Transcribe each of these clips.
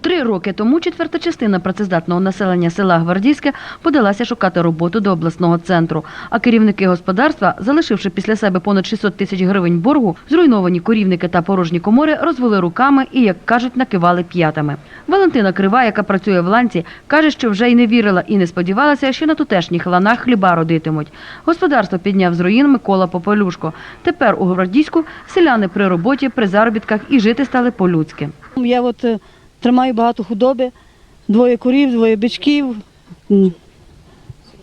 Три роки тому четверта частина працездатного населення села Гвардійське подалася шукати роботу до обласного центру. А керівники господарства, залишивши після себе понад 600 тисяч гривень боргу, зруйновані корівники та порожні комори розвели руками і, як кажуть, накивали п'ятами. Валентина Крива, яка працює в ланці, каже, що вже й не вірила і не сподівалася, що на тутешніх ланах хліба родитимуть. Господарство підняв з руїн Микола Попелюшко. Тепер у Гвардійську селяни при роботі, при заробітках і жити стали по-людськи. Я от е, тримаю багато худоби, двоє корів, двоє бичків,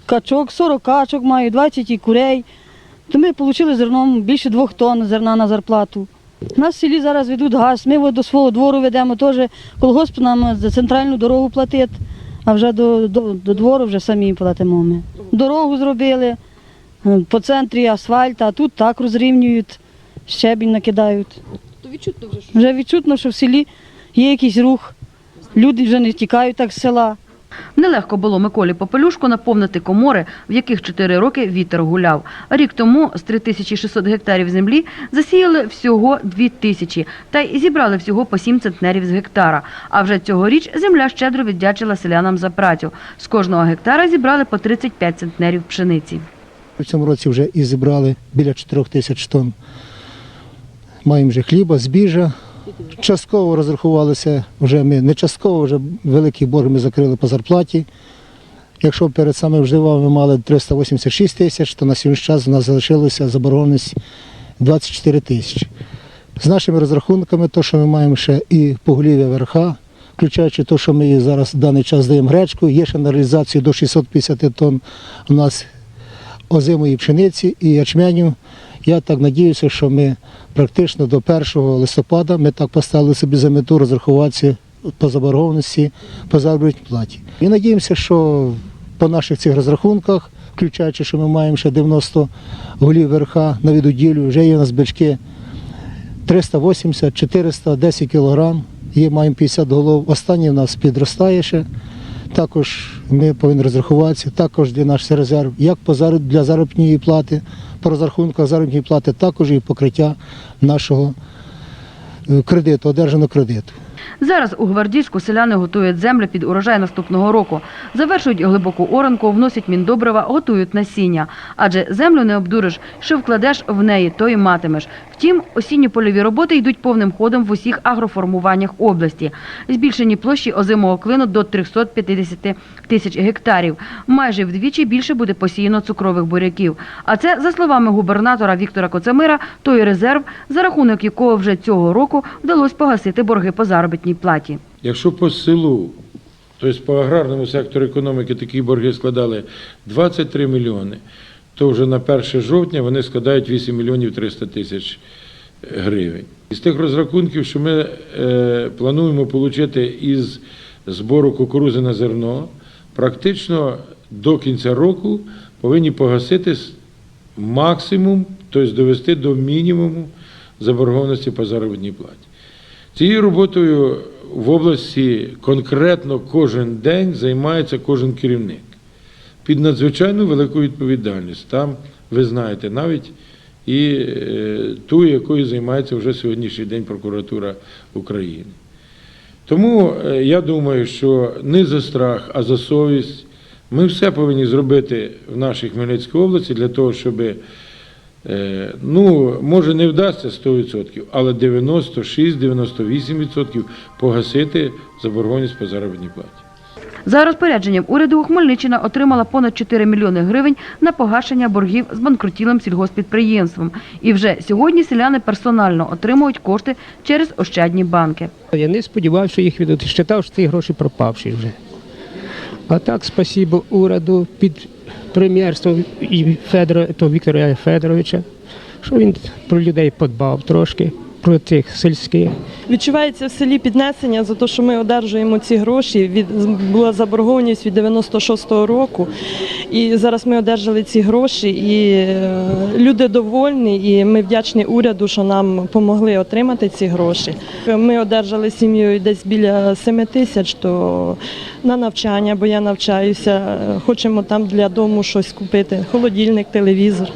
качок, 40 качок маю, 20 і курей. То ми отримали зерном більше двох тонн зерна на зарплату. У нас в селі зараз ведуть газ, ми до свого двору ведемо теж колгосп нам за центральну дорогу платить, а вже до, до, до двору вже самі платимо ми. Дорогу зробили, е, по центрі асфальт, а тут так розрівнюють, щебінь накидають. То відчутно вже що Вже відчутно, що в селі є якийсь рух. Люди вже не тікають так з села. Нелегко було Миколі Попелюшку наповнити комори, в яких чотири роки вітер гуляв. Рік тому з 3600 гектарів землі засіяли всього 2000, та й зібрали всього по 7 центнерів з гектара. А вже цьогоріч земля щедро віддячила селянам за працю. З кожного гектара зібрали по 35 центнерів пшениці. В цьому році вже і зібрали біля 4 тисяч тонн. Маємо вже хліба, збіжжя. Частково розрахувалися вже ми, не частково, вже великий борг ми закрили по зарплаті. Якщо перед самим вживами ми мали 386 тисяч, то на сьогоднішній час у нас залишилося заборгованість 24 тисячі. З нашими розрахунками, то, що ми маємо ще і поголів'я верха, включаючи те, що ми зараз в даний час даємо гречку, є ще на реалізацію до 650 тонн у нас озимої пшениці і ячменю. Я так надіюся, що ми практично до 1 листопада ми так поставили собі за мету розрахуватися по заборгованості по заробітній платі. І надіємося, що по наших цих розрахунках, включаючи, що ми маємо ще 90 голів верха на відуділю, вже є у нас бички 380, 410 кілограм, є маємо 50 голов. Останній в нас підростає ще. Також ми повинні розрахуватися, також для наш резерв, як для заробітної плати, по розрахунках заробітної плати, також і покриття нашого е, кредиту, одержаного кредиту. Зараз у Гвардійську селяни готують землю під урожай наступного року. Завершують глибоку оранку, вносять міндобрива, готують насіння. Адже землю не обдуриш, що вкладеш в неї, то й матимеш. Втім, осінні польові роботи йдуть повним ходом в усіх агроформуваннях області. Збільшені площі озимого клину до 350 тисяч гектарів. Майже вдвічі більше буде посіяно цукрових буряків. А це, за словами губернатора Віктора Коцемира, той резерв, за рахунок якого вже цього року вдалося погасити борги по заробітній платі. Якщо по селу, тобто по аграрному сектору економіки такі борги складали 23 мільйони, то вже на 1 жовтня вони складають 8 мільйонів 300 тисяч гривень. Із тих розрахунків, що ми е, плануємо отримати із збору кукурузи на зерно, практично до кінця року повинні погасити максимум, тобто довести до мінімуму заборгованості по заробітній платі. Цією роботою в області конкретно кожен день займається кожен керівник під надзвичайно велику відповідальність. Там, ви знаєте, навіть і е, ту, якою займається вже сьогоднішній день прокуратура України. Тому е, я думаю, що не за страх, а за совість ми все повинні зробити в нашій Хмельницькій області для того, щоб Е, Ну, може, не вдасться 100%, але 96-98% погасити заборгованість по заробітній платі. За розпорядженням уряду Хмельниччина отримала понад 4 мільйони гривень на погашення боргів з банкрутілим сільгоспідприємством. І вже сьогодні селяни персонально отримують кошти через ощадні банки. Я не сподівався, що їх віддадуть. Считав, що ці гроші пропавші вже. А так, спасибо уряду під прем'єрством і Федора, то Віктора Федоровича, що він про людей подбав трошки, про тих сільських. відчувається в селі піднесення за те, що ми одержуємо ці гроші. Від була заборгованість від 96-го року, і зараз ми одержали ці гроші. І е, люди довольні, і ми вдячні уряду, що нам допомогли отримати ці гроші. Ми одержали сім'єю десь біля 7 тисяч, то на навчання, бо я навчаюся. е, Хочемо там для дому щось купити, холодильник, телевізор.